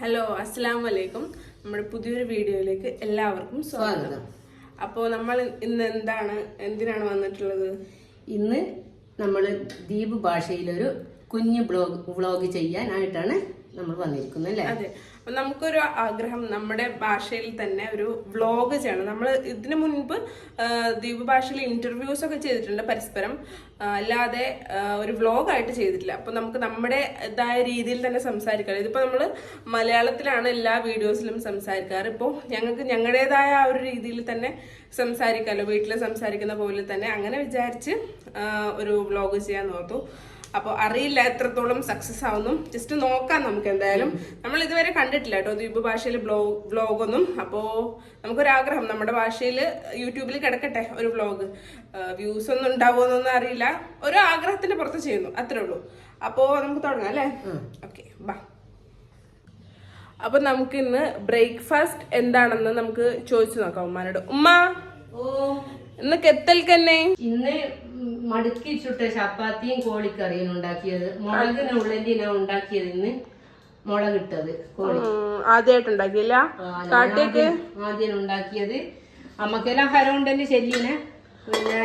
Hello അസ്സാം വലൈക്കും നമ്മുടെ പുതിയൊരു വീഡിയോയിലേക്ക് എല്ലാവർക്കും സ്വാഗതം. അപ്പോൾ നമ്മൾ ഇന്ന് എന്താണ് എന്തിനാണ് വന്നിട്ടുള്ളത്? ഇന്ന് നമ്മൾ ദ്വീപ് ഭാഷയിലൊരു കുഞ്ഞ് ബ്ലോഗ് വ്ളോഗ് ചെയ്യാനായിട്ടാണ് നമ്മൾ വന്നിരിക്കുന്നത് അല്ലേ? അതെ. അപ്പൊ നമുക്കൊരു ആഗ്രഹം നമ്മുടെ ഭാഷയിൽ തന്നെ ഒരു വ്ലോഗ് ചെയ്യണം. നമ്മൾ ഇതിനു മുൻപ് ദ്വീപ് ഭാഷയിൽ ഇന്റർവ്യൂസ് ഒക്കെ ചെയ്തിട്ടുണ്ട് പരസ്പരം. അല്ലാതെ ഒരു വ്ലോഗ് ആയിട്ട് ചെയ്തിട്ടില്ല. അപ്പൊ നമുക്ക് നമ്മുടെ ഇതായ രീതിയിൽ തന്നെ സംസാരിക്കണം ഇതിപ്പോ നമ്മൾ മലയാളത്തിലാണ് എല്ലാ വീഡിയോസിലും സംസാരിക്കാറ്. ഇപ്പോൾ ഞങ്ങൾക്ക് ഞങ്ങളുടേതായ ആ ഒരു രീതിയിൽ തന്നെ സംസാരിക്കാമല്ലോ വീട്ടിൽ സംസാരിക്കുന്ന പോലെ തന്നെ. അങ്ങനെ വിചാരിച്ച് ഒരു വ്ലോഗ് ചെയ്യാൻ നോർത്തു. അപ്പോൾ അറിയില്ല എത്രത്തോളം സക്സസ് ആവുന്നു. ജസ്റ്റ് നോക്കാം നമുക്ക് എന്തായാലും. നമ്മൾ ഇതുവരെ കണ്ടിട്ടില്ല കേട്ടോ. ദ്വീപ് ഭാഷയിൽ ബ്ലോഗ് വ്ലോഗൊന്നും അപ്പോൾ നമുക്കൊരാഗ്രഹം. നമ്മുടെ ഭാഷയിൽ യൂട്യൂബിൽ കിടക്കട്ടെ ഒരു വ്ലോഗ് വ്യൂസ് ഒന്നും ഉണ്ടാവുമെന്നൊന്നും അറിയില്ല. ഒരു ആഗ്രഹത്തിന്റെ പുറത്ത് ചെയ്യുന്നു. അത്രേ ഉള്ളൂ. അപ്പോൾ നമുക്ക് തുടങ്ങാം അല്ലേ? ഓക്കെ ബാ. അപ്പൊ നമുക്ക് ഇന്ന് ബ്രേക്ക്ഫാസ്റ്റ് എന്താണെന്ന് നമുക്ക് ചോദിച്ചു നോക്കാം ഉമ്മാനോട്. ഉമ്മ ഓ. ഇന്ന് കെത്തൽക്കന്നെ. ഇന്ന് മടുക്കി ചുട്ട ചപ്പാത്തിയും കോഴിക്കറിയും ഉണ്ടാക്കിയത്. മുളകിന് ഉള്ളതിനാ ഉണ്ടാക്കിയത് ഇന്ന് മുളകിട്ടത് കോഴി. ആദ്യമായിട്ട് ഉണ്ടാക്കിയില്ല? ആദ്യം ആദ്യം ഉണ്ടാക്കിയത് അമ്മക്കെല്ലാം ഹരം ഉണ്ടെന്ന് ശല്യനെ. പിന്നെ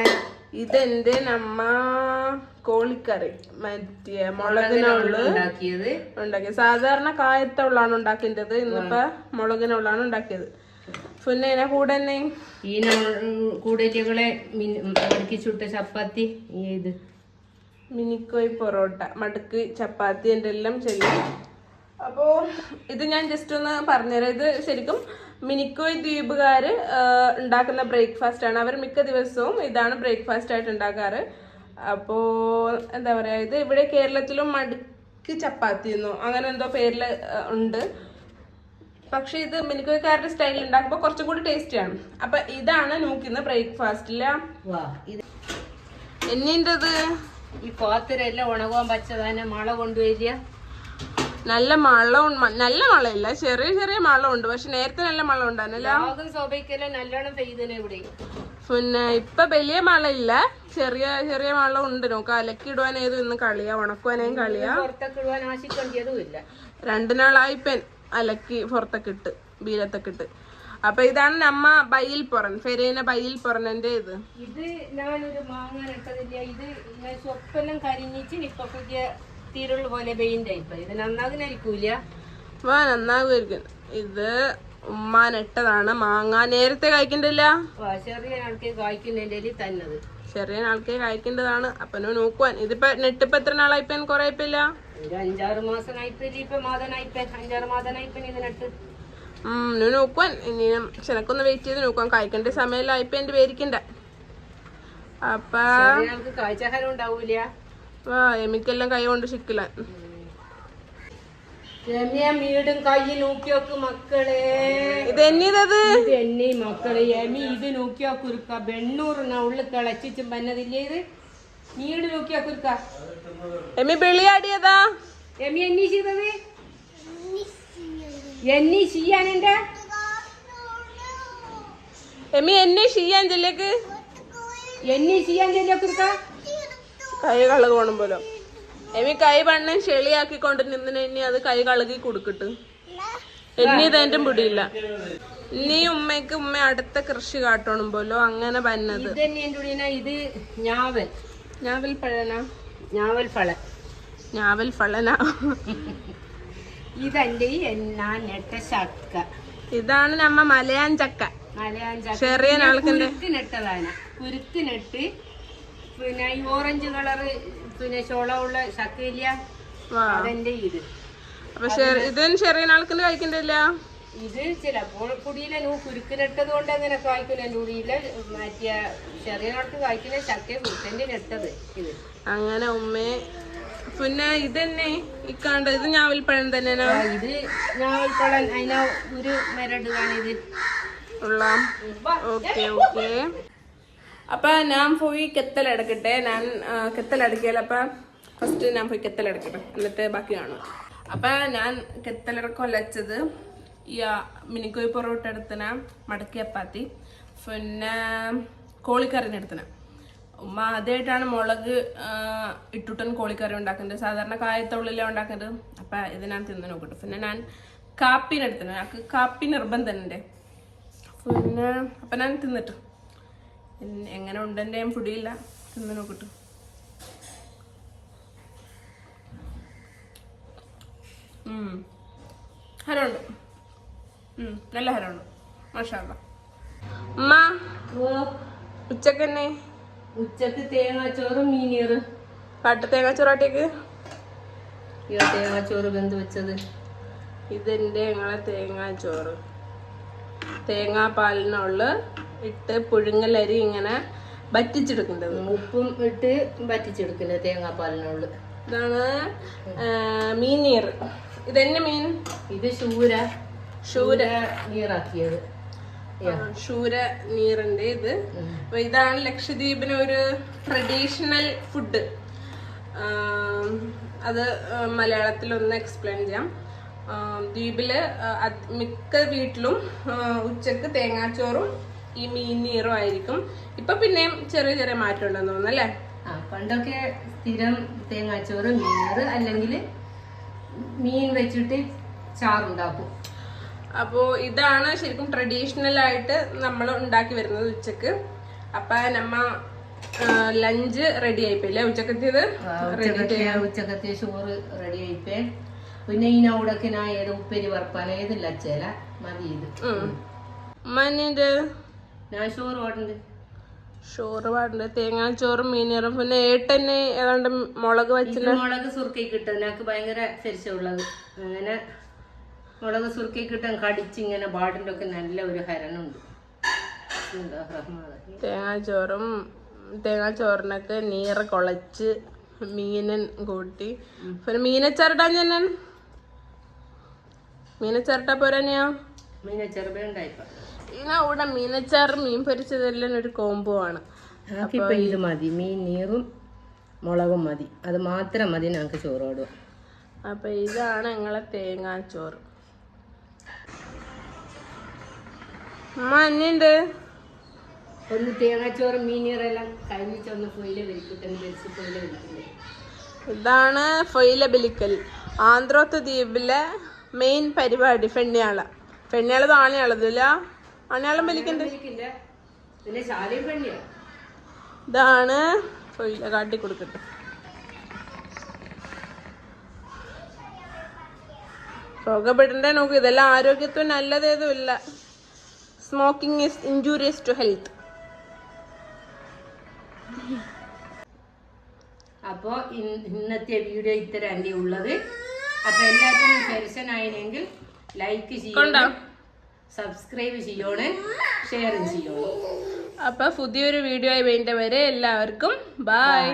ഇതെന്റെ നമ്മ കോളിക്കറി? മറ്റേ മുളകിനുള്ള ഉണ്ടാക്കിയത്. ഉണ്ടാക്കിയത്. സാധാരണ കായത്തുള്ളാണ് ഉണ്ടാക്കിയത് ഇന്നിപ്പോ മുളകിനുള്ളാണ് ഉണ്ടാക്കിയത്. ഇതിനെ കൂടെ തന്നെ ഈ കൂടേറ്റുകളെ മടുക്കി ചുട്ട ചപ്പാത്തി ഏത് മിനിക്കോയ് പൊറോട്ട. മടുക്ക് ചപ്പാത്തി എന്റെ എല്ലാം ചെല്ലും അപ്പോൾ ഇത് ഞാൻ ജസ്റ്റ് ഒന്ന് പറഞ്ഞുതരാം. ഇത് ശരിക്കും മിനിക്കോയ് ദ്വീപുകാർ ഉണ്ടാക്കുന്ന ബ്രേക്ക്ഫാസ്റ്റ് ആണ്. അവർ മിക്ക ദിവസവും ഇതാണ് ബ്രേക്ക്ഫാസ്റ്റ് ആയിട്ട് ഉണ്ടാക്കാറ്. അപ്പോൾ എന്താ പറയുക ഇത് ഇവിടെ കേരളത്തിലും മടുക്ക് ചപ്പാത്തി എന്നോ അങ്ങനെ എന്തോ പേരിൽ ഉണ്ട്. പക്ഷെ ഇത് മിനിക്കോയ്ക്കാരുടെ സ്റ്റൈലിൽ ഉണ്ടാക്കുമ്പോൾ കുറച്ചും കൂടി ടേസ്റ്റിയാണ് അപ്പൊ ഇതാണ് നോക്കുന്ന ബ്രേക്ക്ഫാസ്റ്റിൽ എന്നിന്റെത് ഈ പാത്രമെല്ലാം ഉണങ്ങാൻ പച്ചതാനെ മഴ കൊണ്ടുവരിക. നല്ല മഴ നല്ല മഴയില്ല ചെറിയ ചെറിയ മളമുണ്ട് പക്ഷെ നേരത്തെ നല്ല മഴ ഉണ്ടായിരുന്നില്ല നല്ലോണം പെയ്തനെ ഇവിടെ. പിന്നെ ഇപ്പൊ വലിയ മഴയില്ല. ചെറിയ ചെറിയ മഴ ഉണ്ട് നോക്ക അലക്കിടുവാനേതും ഇന്ന് കളിയാ ഉണക്കുവാനേയും കളിയാ. രണ്ടു നാളായി പെൻ അലക്കി പുറത്തൊക്കെ ഇട്ട് ബീലത്തൊക്കെ ഇട്ട്. അപ്പൊ ഇതാണ് നമ്മ ബൈൽ പൊറൻ ഫെരേന ബൈൽ പൊറനന്റെ ഇത്. ഇത് ഞാനൊരു മാങ്ങ നട്ടതില്ല ഇത് ഞാൻ ചൊപ്പെല്ലാം കരിഞ്ഞിച്ച് ഇപ്പൊ പുതിയ തീരുള്ള പോലെ പെയിന്റ് ഇപ്പൊ ഇത് നന്നാകുന്നായിരിക്കൂല വാ നന്നാകുമായിരിക്കും. ഇത് ഉമ്മ നട്ടതാണ്. മാങ്ങ നേരത്തെ കായ്ക്കണ്ടല്ല? ചെറിയ ആൾക്കെ കായ്ക്കുന്നതിന്റെ തന്നത്. ചെറിയ ആൾക്കേ കായ്ക്കേണ്ടതാണ്. അപ്പനോ നോക്കുവാൻ. ഇതിപ്പോ നെട്ടിപ്പോ എത്ര നാളായിപ്പൻ കൊറേ ഇപ്പില്ല ഒരു അഞ്ചാറ് മാസം ഇപ്പൊ അഞ്ചാറ് നു നോക്കുവാൻ. ഇനി ചെനക്കൊന്ന് വെയിറ്റ് ചെയ്ത് നോക്കുവാൻ. കഴിക്കേണ്ട സമയമായിപ്പോ എന്റെ പേരിക്കണ്ട അപ്പ. കാഴ്ചഹാരം ഉണ്ടാവൂല എമിക്കെല്ലാം കൈ കൊണ്ട് ശിക്കില്ല. രമ്യ വീടും കൈ നോക്കിയോക്ക് മക്കളെ. ഇത് എന്നീതത് ഇത് എന്നെ മക്കളെ. എമി ഇത് നോക്കിയാ കുരുക്ക. വെണ്ണൂറിന ഉള്ളിൽ കിളച്ചിച്ചും പന്നതില്ലേ ഇത്? നീട് നോക്കിയാ കുരുക്ക. എമി ബിളിയാടിയതാ എമി എന്നീ ചെയ്തത്? എന്നീ ചെയ്യാൻ എന്റെ എമി എന്നെ ചെയ്യാൻ ചെല്ലേക്ക്. എന്നീ ചെയ്യാൻ ചെല്ലിയ കുരുക്ക? കൈ കള്ളു പോണം പോലോ എമി കൈ പണ്ണൻ ചെളിയാക്കിക്കൊണ്ട് നിന്നിന് എന്നെ അത് കൈ കഴുകി കൊടുക്കട്ട്. എന്നെ ഇതെന്റെ പിടിയില്ല. നീ ഉമ്മയ്ക്ക് ഉമ്മ അടുത്ത കൃഷി കാട്ടണം പോലോ. അങ്ങനെ പന്നത് ഇത് ഞാവൻ ഞാവൽ പഴന ഞാവൽ ഫള ഞാവൽ ഫളന ഇതെന്റെ ഞാൻ നെട്ട ചക്ക. ഇതാണ് നമ്മ മലയാൻ ചക്ക. മലയാൻ ചക്ക. ചെറിയ പിന്നെ ഈ ഓറഞ്ച് കളറ് പിന്നെ ചോളമുള്ള ചക്കയില്ല അതെന്റെ ഇത്. അപ്പൊ ഇതും ഇതിന് ചെറിയ നാൾക്കുണ്ട് കഴിക്കണ്ടില്ല ഇത് ചിലപ്പോൾ കുടിയിലെ നൂ കുരുക്കിനിട്ടത് കൊണ്ട് അങ്ങനെ കായ്ക്കില്ല കുടിയിലെ മറ്റേ ചെറിയ നാൾക്ക് കായ്ക്കുന്ന ചക്ക കുരുക്കന്റെ ഇട്ടത് ഇത്. അങ്ങനെ ഉമ്മേ. പിന്നെ ഇതന്നെ ഈ കണ്ട ഇത് ഞാവൽപ്പഴം പഴം തന്നെയാ ആ, ഇത് ഞാവൽപ്പഴം അതിനാ ഒരു മരടുകയാണ് ഇത്. ഉള്ള. Okay okay. അപ്പൊ ഞാൻ പോയി കെത്തലടക്കട്ടെ ഞാൻ കെത്തലടക്കിയാൽ അപ്പൊ ഫസ്റ്റ് ഞാൻ പോയി കെത്തലടക്കട്ടെ എന്നിട്ട് ബാക്കി കാണും. അപ്പൊ ഞാൻ കെത്തലടക്കൊല്ലച്ചത് ഈ മിനിക്കോയ് പൊറോട്ട എടുത്തന മടക്കി അപ്പാത്തി. പിന്നെ കോളിക്കറിന് എടുത്തന. ഉമ്മ ആദ്യമായിട്ടാണ് മുളക് ഇട്ടുട്ടൻ കോഴിക്കറി ഉണ്ടാക്കുന്നത്. സാധാരണ കായത്തുള്ളിലാണ് ഉണ്ടാക്കുന്നത്. അപ്പം ഇത് ഞാൻ തിന്നു നോക്കട്ടെ. പിന്നെ ഞാൻ കാപ്പിനെടുത്തന ഞങ്ങൾക്ക് കാപ്പി നിർബന്ധമുണ്ട് പിന്നെ അപ്പം ഞാൻ തിന്നിട്ട്. എങ്ങനെ ഉണ്ടെന്റെ പുടിയില്ല. തിന്നു നോക്കട്ടെ. ഉം. ഹരമുണ്ട് നല്ല ഹരമുണ്ട് മാഷാ ഉച്ചയ്ക്ക് തന്നെ ഉച്ചയ്ക്ക് തേങ്ങാച്ചോറും മീനീറ് പാട്ട് തേങ്ങാച്ചോറാട്ടേക്ക് ചൊറാട്ടിക്ക് ഈ തേങ്ങാച്ചോറ് ബന്ധു വെച്ചത്. ഇതെന്റെ ഞങ്ങളെ തേങ്ങാ ചോറ് തേങ്ങാപ്പാലിനുള്ള ഇട്ട് പുഴുങ്ങലരി ഇങ്ങനെ വറ്റിച്ചെടുക്കേണ്ടത് ഉപ്പും ഇട്ട് വറ്റിച്ചെടുക്കുന്നത് തേങ്ങാപ്പാലിനുള്ള. ഇതാണ് മീനീർ ഇതെന്നെ മീൻ? ഇത് ശൂര. ശൂര നീറാക്കിയത്. ശൂര നീറിന്റെ ഇത്. അപ്പൊ ഇതാണ് ലക്ഷദ്വീപിന് ഒരു ട്രഡീഷണൽ ഫുഡ് അത് മലയാളത്തിൽ ഒന്ന് എക്സ്പ്ലെയിൻ ചെയ്യാം. ദ്വീപിൽ മിക്ക വീട്ടിലും ഉച്ചയ്ക്ക് തേങ്ങാച്ചോറും ഈ മീൻ നീറും ആയിരിക്കും. ഇപ്പൊ പിന്നെയും ചെറിയ ചെറിയ മാറ്റം ഉണ്ടെന്ന് തോന്നുന്നു അല്ലേ? പണ്ടൊക്കെ സ്ഥിരം തേങ്ങാച്ചോറ് മീനീറ് അല്ലെങ്കിൽ മീൻ വെച്ചിട്ട് ചാറുണ്ടാക്കും. അപ്പോ ഇതാണ് ശരിക്കും ട്രഡീഷണൽ ആയിട്ട് നമ്മൾ ഉണ്ടാക്കി വരുന്നത് ഉച്ചയ്ക്ക്. അപ്പൊ നമ്മ ലഞ്ച് റെഡി ആയിപ്പോയില്ലേ? ഉച്ചക്കത്തേത് ഉച്ചക്കത്തെ ചോറ് റെഡി ആയിപ്പേ പിന്നെ ഈ ഞാൻ ഏത് ഉപ്പേരി വറപ്പാൻ ഏതില്ല അച്ചേല മതി ഇത്. ഞാൻ ചോറ് ഓടുന്നുണ്ട് ചോറ് പാടുണ്ട്. തേങ്ങാച്ചോറും മീനീറും പിന്നെ ഏട്ടന്നെ ഏതാണ്ട് മുളക് വെച്ചിട്ട് മുളക് സുർക്കി കിട്ടും എനിക്ക് ഭയങ്കര പരിചയമുള്ളത് അങ്ങനെ മുളക് സുറുക്കി കിട്ടാൻ കടിച്ചിങ്ങനെ ബാടിന്റെ ഒക്കെ നല്ല ഒരു ഹരണുണ്ട് തേങ്ങാച്ചോറും തേങ്ങാച്ചോറിനൊക്കെ നീറ് കുളച്ച് മീനൻ കൂട്ടി. പിന്നെ മീനച്ചിരട്ട ഞാൻ മീനച്ചരട്ട പോരാനെയാ മീനെ ചെറുപുണ്ടായിപ്പോ ഇവിടെ മീനച്ചാറും മീൻ പൊരിച്ചതെല്ലാം ഒരു കോംബോ ആണ് ഞങ്ങൾക്കിപ്പോൾ ഇത് മതി. മീൻ നീറും മുളകും മതി. അത് മാത്രം മതി ഞങ്ങൾക്ക് ചോറോടും അപ്പൊ ഇതാണ് ഞങ്ങളെ തേങ്ങാച്ചോറ്. അമ്മ ഒന്ന് തേങ്ങാച്ചോറ് മീനീറെല്ലാം കഴിഞ്ഞിട്ടൊന്ന് പൊയില വലിക്കിട്ടെ വെച്ച് പൊയില വലിക്കില്ലേ ഇതാണ് ഫൊയില ബലിക്കൽ ആന്ധ്രോത്ത് ദ്വീപിലെ മെയിൻ പരിപാടി പെണ്ണിയാള പെണ്ണിയാളത് ആണിയാളതില്ല ആണിയാളം ബലിക്കണ്ട് ഇതാണ് ഫൊയില കാട്ടി കൊടുക്കട്ടെ. പുകപ്പെടണ്ടേ നോക്കൂ ഇതെല്ലാം ആരോഗ്യത്തിന് നല്ലതേതും ഇല്ല. Smoking is injurious to health അപ്പോൾ ഇന്നത്തെ വീഡിയോ ഇത്ര എന്റെ ഉള്ളത്. അപ്പൊ എല്ലാത്തിനും സെലക്ഷൻ ആയിരുന്നെങ്കിൽ ലൈക്ക് ചെയ്യണം സബ്സ്ക്രൈബ് ചെയ്യണേ ഷെയർ ചെയ്യണം. അപ്പൊ പുതിയൊരു വീഡിയോ ആയി വേണ്ടവരെ എല്ലാവർക്കും ബൈ